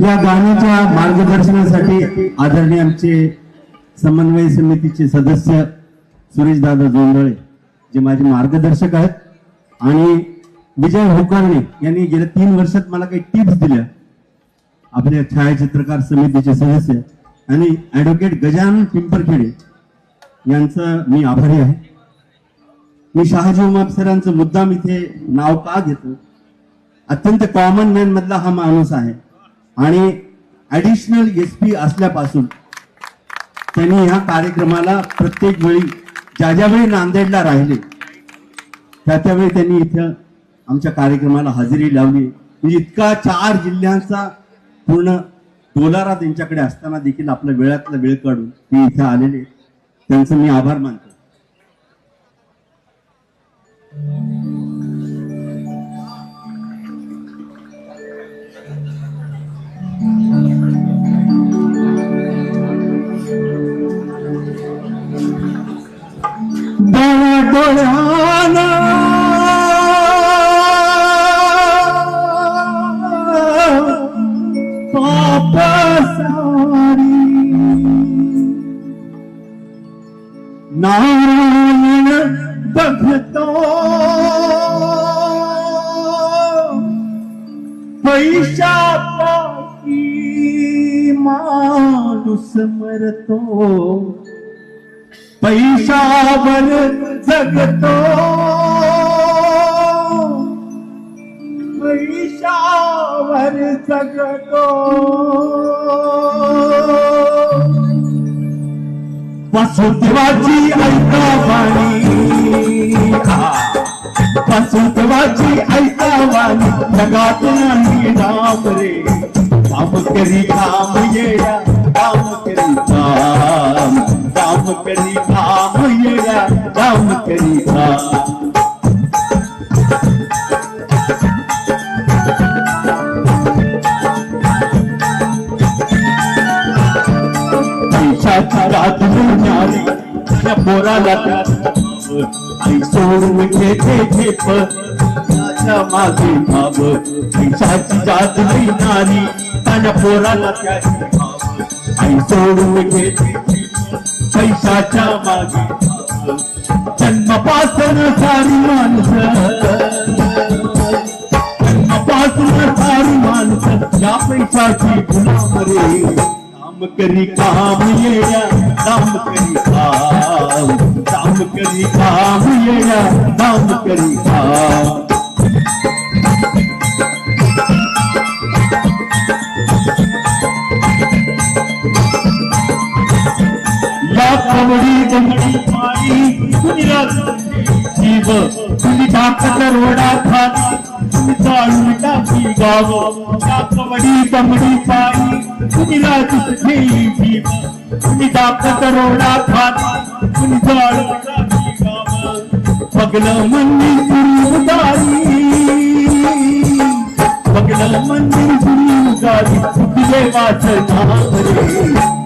या गाण्याच्या मार्गदर्शनासाठी आदरणीय आमचे समन्वय समितीचे सदस्य सुरेशदादा जोंधळे जे माझे मार्गदर्शक आहेत आणि विजय होकारणे यांनी गेल्या तीन वर्षात मला काही टिप्स दिल्या. आपल्या छायाचित्रकार समितीचे सदस्य आणि ऍडव्होकेट गजानन पिंपरखेडे यांचं मी आभारी आहे. मी शहाजी उमाप सरांचं मुद्दाम इथे नाव का घेतो? अत्यंत कॉमन मॅन मधला हा माणूस आहे. आणि ऍडिशनल एस पी असल्यापासून त्यांनी ह्या कार्यक्रमाला प्रत्येक वेळी ज्या ज्या वेळी नांदेडला राहिले त्या त्यावेळी त्यांनी इथं आमच्या कार्यक्रमाला हजेरी लावली. म्हणजे इतका चार जिल्ह्यांचा पूर्ण डोलारा त्यांच्याकडे असताना देखील आपल्या वेळातला वेळ काढून ते इथे आलेले त्यांचं मी आभार मानतो. goleana Papasari Narayan Bhagato Paisha Paki Manus Marto पैशावर जगतो। पैशावर जगतो। वसुदेवाची ऐका वाणी। वसुदेवाची ऐका वाणी। जगात नाही नाम रे। काम करी काम येया काम करी काम काम करी येया काम करी काम पैशाची पोराला आई सोडून घेते झेप त्याच्यामागे भाव पैशाची जात पोराला त्याची आई सोडून घेते पैशाच्या मागे. भाव जन्मपासून सारी माणसं जन्मपासून सारी माणसं या पैशाची गुलाम रे काम करी काम येया काम करी काम काम करी काम येया काम करी काम या कवडी दमडी पाणी कुणी जीव कुणी ताकद रोडा खाणी कुणी चालून टाकी गाव या कवडी दमडी पाणी कुणी राजून जीव कुणी ताकद रोडा खाणी कुणी चालून टाकी गाव पगलं मंदिर सुरू उदारी। पगलं मंदिर सुरू उदारी। देवाचं नाम रे काम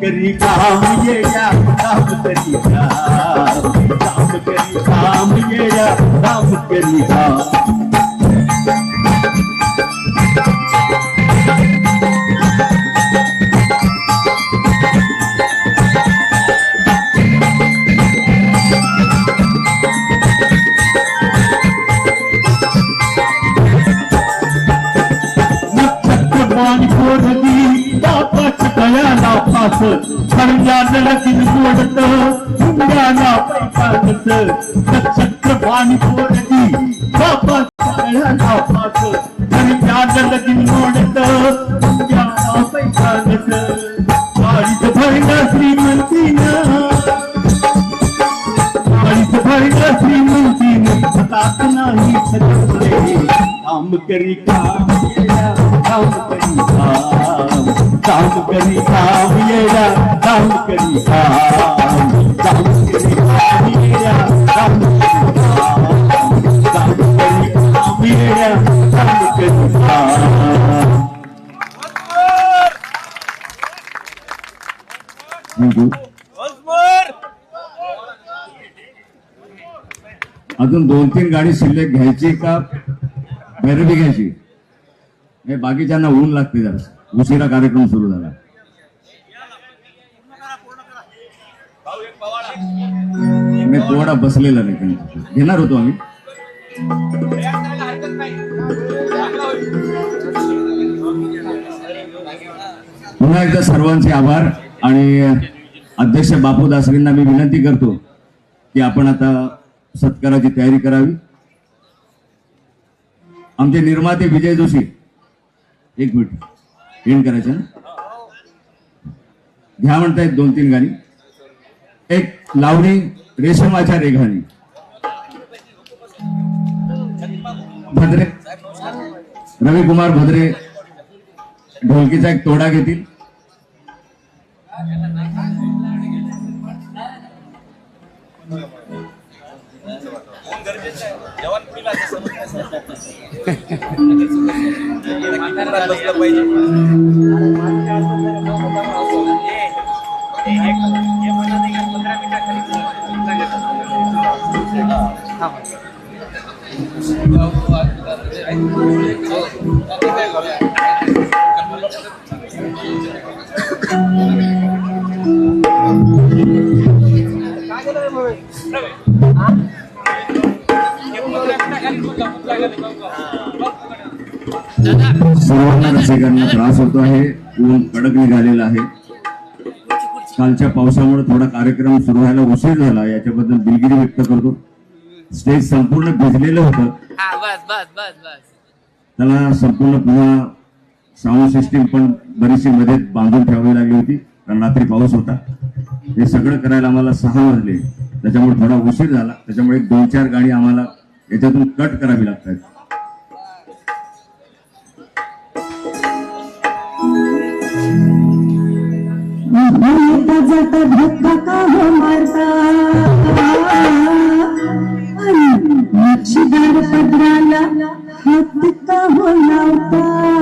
करी काम येया काम करी काम. काम करी काम येया काम करी काम. कयाला फास खरंजाला किन गोडत हुंड्याला पैकानस नक्षत्रवाणी कोरली बापाच कयाला फास खरंजाला किन गोडत हुंड्याला पैकानस गाडीत भरला श्रीमंतीनं गाडीत भरला श्रीमंतीनं हातात नाही छत्रपती काम करी काम काम करी काम काम करी काम येया काम करी काम काम करी काम येया काम काम करी काम येया काम करी काम अजून दोन तीन गाणी शिल्लक घ्यायची का? भैरवी घ्यायची. हे बाकीच्यांना ऊन लागते जरा उशिरा कार्यक्रम सुरू झाला. मी पोवाडा बसलेला नाही घेणार होतो आम्ही. पुन्हा एकदा सर्वांचे आभार आणि अध्यक्ष बापू दासरींना मी विनंती करतो की आपण आता सत्काराची तयारी करावी. आमचे निर्माते विजय जोशी एक मिनिट. एंड करायचं घ्या म्हणतायत दोन तीन गाणी. एक लावणी रेशमाच्या रेघाणी. भद्रे. रविकुमार भद्रे ढोलकीचा एक तोडा घेतील. सर्वांना रसिकांना त्रास होतो आहे ऊन कडक निघालेला आहे. कालच्या पावसामुळे थोडा कार्यक्रम सुरू व्हायला उशीर झाला याच्याबद्दल दिलगिरी व्यक्त करतो. स्टेज संपूर्ण भिजलेलं होतं. त्याला संपूर्ण पुन्हा साऊंड सिस्टीम पण बरीचशी मध्ये बांधून ठेवावी लागली होती कारण रात्री पाऊस होता. हे सगळं करायला आम्हाला सहा वाजले. त्याच्यामुळे थोडा उशीर झाला. त्याच्यामुळे दोन चार गाणी आम्हाला याच्यातून कट करावी लागतात. येता जाता धक्का का हो मारता? नक्षीदार पदराला हात का हो लावता?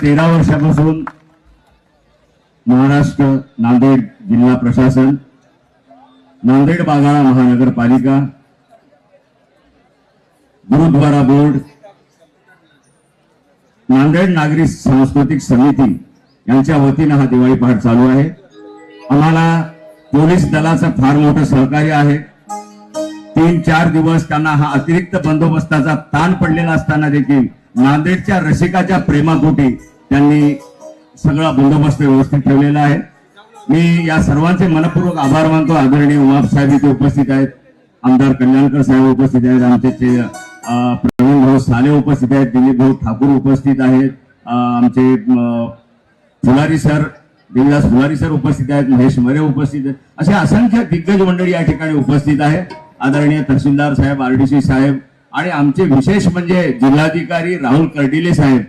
तेरा वर्षापासून महाराष्ट्र नांदेड जिल्हा प्रशासन नांदेड बागाळा महानगरपालिका गुरुद्वारा बोर्ड नांदेड नागरी सांस्कृतिक समिती यांच्या वतीनं हा दिवाळी पहाट चालू आहे. आम्हाला पोलीस दलाचं फार मोठं सहकार्य आहे. तीन चार दिवस त्यांना हा अतिरिक्त बंदोबस्ताचा ताण पडलेला असताना देखील नांदेडच्या रसिकाच्या प्रेमापोटी त्यांनी सगळा बंदोबस्त व्यवस्थित ठेवलेला आहे. मी या सर्वांचे मनपूर्वक आभार मानतो. आदरणीय उमाप साहेब इथे उपस्थित आहेत. आमदार कल्याणकर साहेब उपस्थित आहेत. आमचे ते, प्रवीण भाऊ साने उपस्थित आहेत. दिलीप भाऊ ठाकूर उपस्थित आहेत. आमचे फुलारी सर देवीदास फुलारी सर उपस्थित आहेत. महेश मरे उपस्थित आहेत. असे असंख्य दिग्गज मंडळी या ठिकाणी उपस्थित आहे आदरणीय तहसीलदार साहेब आरडीसी साहेब आणि आमचे विशेष म्हणजे जिल्हाधिकारी राहुल कर्डिले साहेब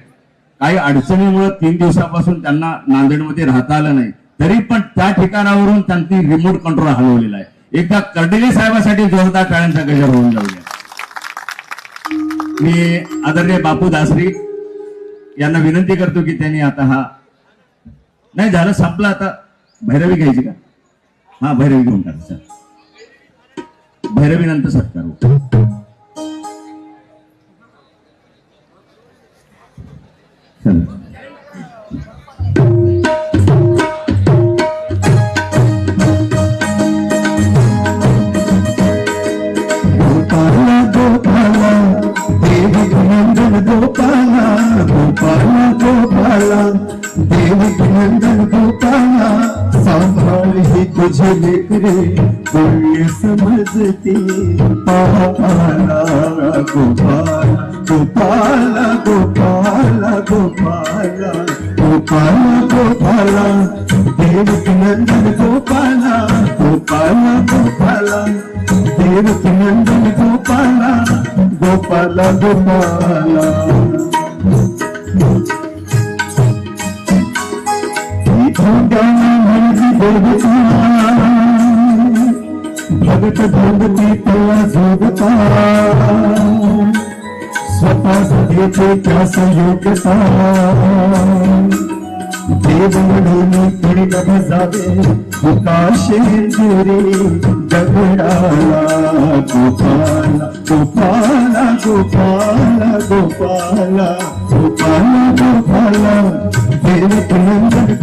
काही अडचणीमुळे तीन दिवसापासून त्यांना नांदेडमध्ये राहता आलं नाही. तरी पण त्या ठिकाणावरून त्यांनी रिमोट कंट्रोल हलवलेला आहे. एकदा कर्डिले साहेबासाठी जोरदार टाळ्यांचा गजर होऊन जाऊया मी आदरणीय बापू दासरी यांना विनंती करतो की त्यांनी आता हा नाही झालं संपलं आता. भैरवी घ्यायची का? हा भैरवी घेऊन टाका सर भैरवी नंतर सत्कार तुझे लेकरे पुण्य समजते पापाला गोपाला गोपाला गोपाला गोपाला गोपाला देवी नंदन गोपाला गोपाला गोपाला. देवकी नंदन गोपाला गोपाला गोपाला. म्हणजे देवता भगत भगती तुला जोगता. स्वतः देते त्या संयोगता देव म्हणून कोणी न जावे उकाशे दुरी गगडाला गोपाला गोपाला गोपाला गोपाला गोपाला गोपाला देव नंदन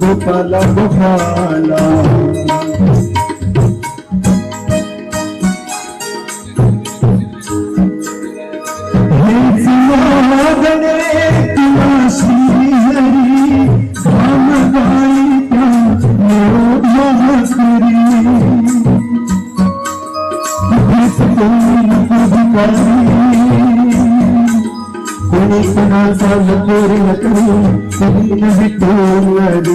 गोपाला गोपाला कोणी कोणाचा लपोरी करी नाही तोड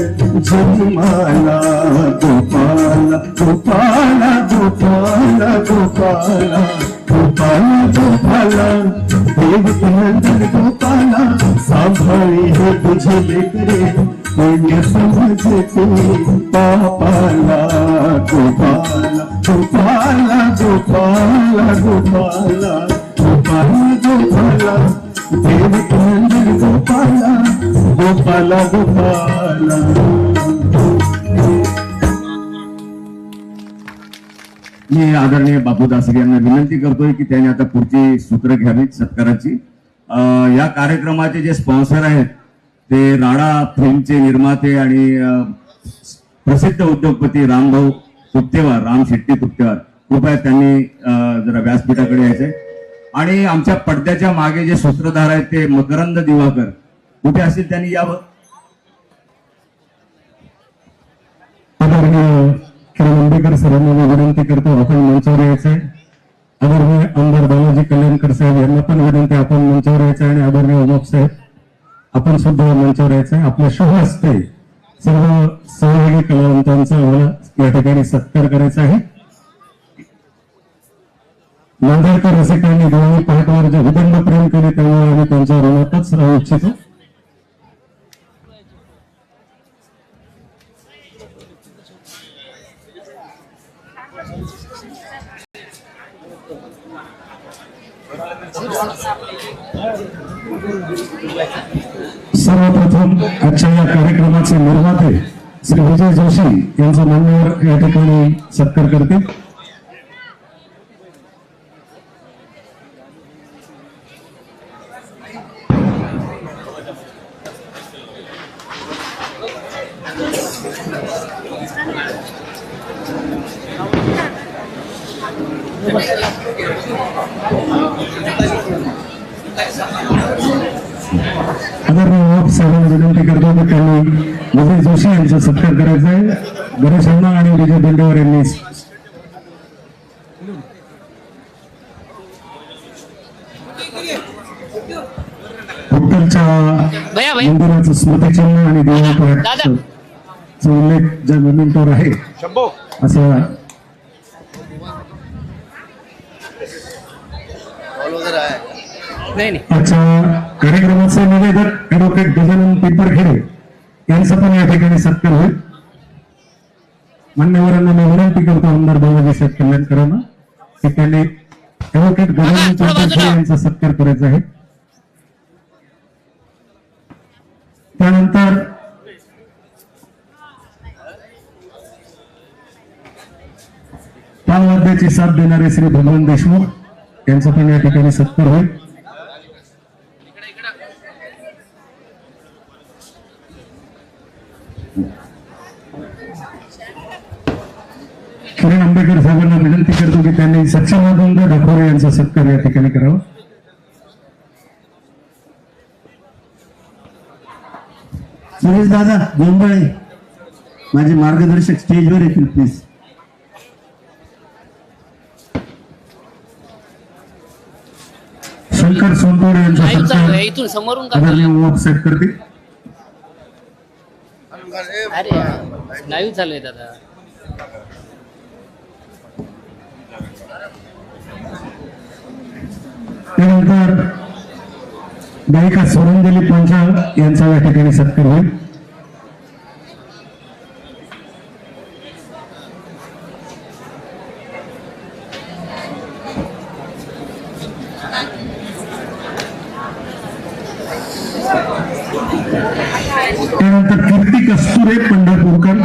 जन्माला गोपाला गोपाला गोपाला गोपाला गोपाला गोपाला देव नंदन गोपाला सांभाळे हे तुझे लेकरे पुण्य समजते पापाला गोपाला गोपाला गोपाला गोपाला गोपाला गोपाला देव नंदन गोपाला गोपाला गोपाला मी आदरणीय बापू दासरे यांना विनंती करतोय की त्यांनी आता पुढची सूत्र घ्यावीत सत्काराची. या कार्यक्रमाचे जे स्पॉन्सर आहेत ते राडा फिल्मचे निर्माते आणि प्रसिद्ध उद्योगपती रामभाऊ तुप्तेवार राम शेट्टी तुप्तेवार. कृपया त्यांनी जरा व्यासपीठाकडे यायचंय आणि आमच्या पडद्याच्या मागे जे सूत्रधार आहेत ते मकरंद दिवाकर कुठे असतील त्यांनी यावं? आदरणीय किरण आंबेकर सरांना मी विनंती करतो आपण मंचावर यायचंय. आदरणीय आमदार बालाजी कल्याणकर साहेब यांना पण विनंती आपण मंचावर यायचं आणि आदरणीय उमाप साहेब आपण सुद्धा मंचावर यायचंय. आपल्या शुभ हस्ते सर्व सहयोगी कलावंतांचा आम्हाला या ठिकाणी सत्कार करायचा आहे. नांदेडकर रसिकांनी दोन्ही पाठवर जे विदंड प्रेम केले त्यामुळे आम्ही त्यांच्या ऋणातच राहू इच्छितो. सर्वप्रथम आजच्या या कार्यक्रमाचे निर्माते श्री विजय जोशी यांचा मान्यवर या ठिकाणी सत्कार करतील. साहेबांना विनंती करतो की त्यांनी विजय जोशी यांचा सत्कार करायचा आहे. गणेश अण्णा आणि विजय दिंडेवर यांनी उत्तरच्या मंदिराचं स्मृतिचिन्ह आणि दादा. चा उल्लेख ज्या मोमेंटवर आहे असं नाही नाही. आजच्या कार्यक्रमाचे निवेदक ऍडव्होकेट गजानन पिंपरखेडे यांचा पण या ठिकाणी सत्कार होईल मान्यवरांना मी विनंती करतो आमदार बाबाजी साहेब कल्याणकरांना की त्यांनी ऍडव्होकेट गजानन. पिंपरखेडे यांचा सत्कार करायचा आहे. त्यानंतर तालवाद्याची साथ देणारे श्री भगवान देशमुख यांचा पण या ठिकाणी सत्कार होईल. किरण आंबेडकर साहेबांना विनंती करतो की त्यांनी सक्षमानंद ढाकोरे यांचा सत्कार या ठिकाणी करावा. सुरेश दादा गोंबळे माझे मार्गदर्शक स्टेजवर येतील प्लीज शंकर सोनतोडे यांचा इथून समोरून का आदरणीय ओप साहेब करतील अरे लाईव्ह चालू आहे दादा. त्यानंतर गायिका सोनंजली पंचाळ यांचा या ठिकाणी सत्कार होईल त्यानंतर कीर्ती कस्तुरे पंढरपूरकर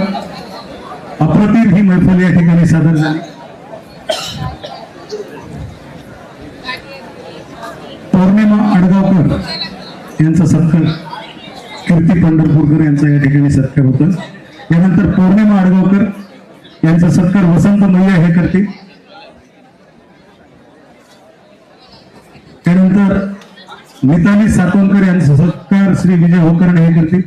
अप्रतिम ही मैफल या ठिकाणी सादर झाली पौर्णिमा आडगावकर यांचा सत्कार कीर्ती पंढरपूरकर यांचा या ठिकाणी सत्कार होता. यानंतर पौर्णिमा आडगावकर यांचा सत्कार वसंत मैया हे करतील. त्यानंतर मिताली सातवणकर यांचा सत्कार श्री विजय होकर्णे हे करतील.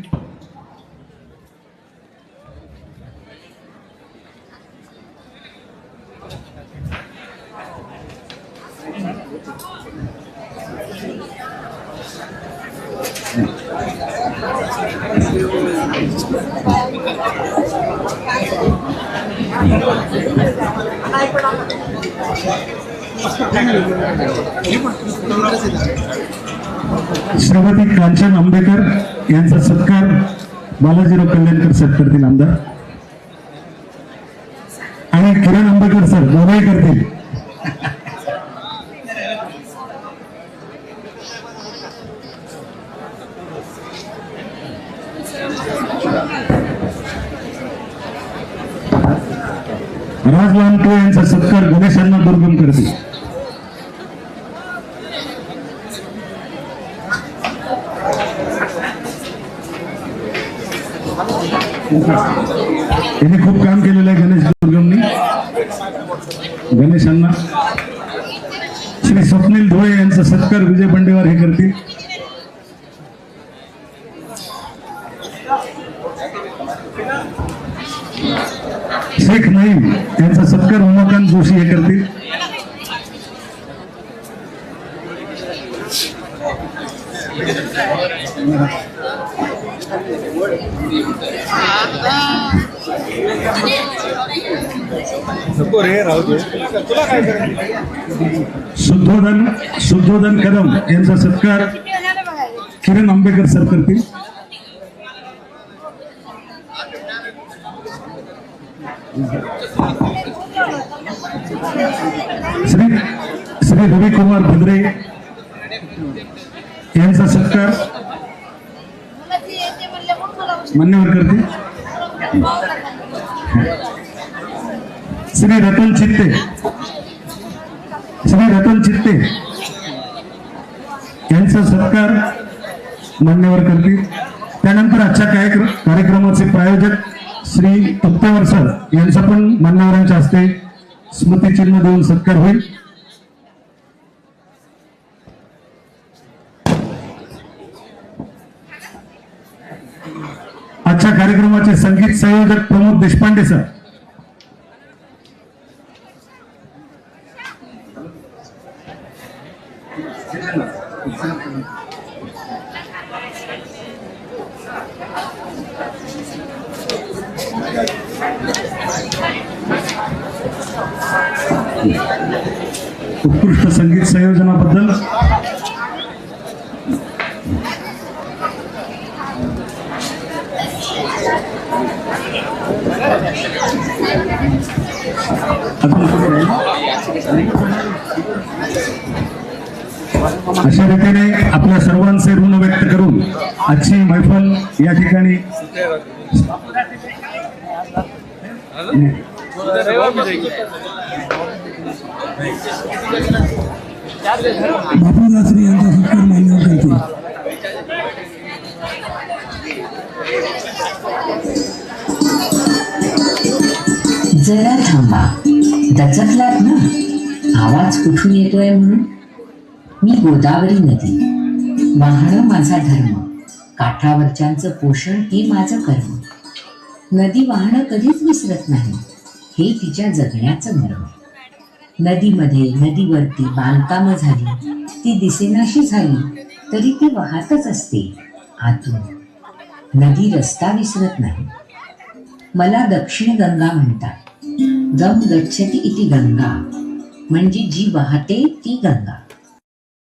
श्रीमती कांचन आंबेकर यांचा सत्कार बालाजीराव कल्याणकर सर करतील आमदार. आणि किरण आंबेकर सर दोघंही करतील राज लांबटे यांचा सत्कार गणेशांना दुर्गम करतील त्यांनी खूप काम केलेलं आहे गणेश दुर्गमनी गणेशांना सुनील धुळे यांचा सत्कार विजय बंडेवार हे करतील. शेख नाईम यांचा सत्कार उमाकांत जोशी हे करतील. शुद्धोधन शुद्धोधन कदम यांचा सत्कार, किरण आंबेकर सर करतील श्री श्री रविकुमार भद्रे यांचा सत्कार। मान्यवर करतील श्री रतन चित्ते. श्री रतन चित्ते. यांचा सत्कार मान्यवर करतील. त्यानंतर आजच्या कार्यक्रम कार्यक्रमाचे प्रायोजक श्री तप्तेवर सर यांचा पण मान्यवरांच्या हस्ते स्मृतिचिन्ह देऊन सत्कार होईल. आजच्या कार्यक्रमाचे संगीत संयोजक प्रमोद देशपांडे सर. उत्कृष्ट संगीत संयोजनाबद्दल. अशा रीतीने आपल्या सर्वांचे ऋण व्यक्त करून आजची मैफल या ठिकाणी बापूदासरी यांचा सत्कार करतील जरा थांबा. दचकलात ना? आवाज कुठून येतोय म्हणून? मी गोदावरी नदी. वाहणं माझा धर्म. काठावरच्यांचं पोषण हे माझं कर्म. नदी वाहणं कधीच विसरत नाही. हे तिच्या जगण्याचं मर्म नदीमध्ये नदीवरती बांधकामं झाली. ती दिसेनाशी झाली तरी ती वाहतच असते. आतून. नदी रस्ता विसरत नाही. मला दक्षिण गंगा म्हणतात. गम गच्छती इति गंगा. म्हणजे जी वाहते ती गंगा.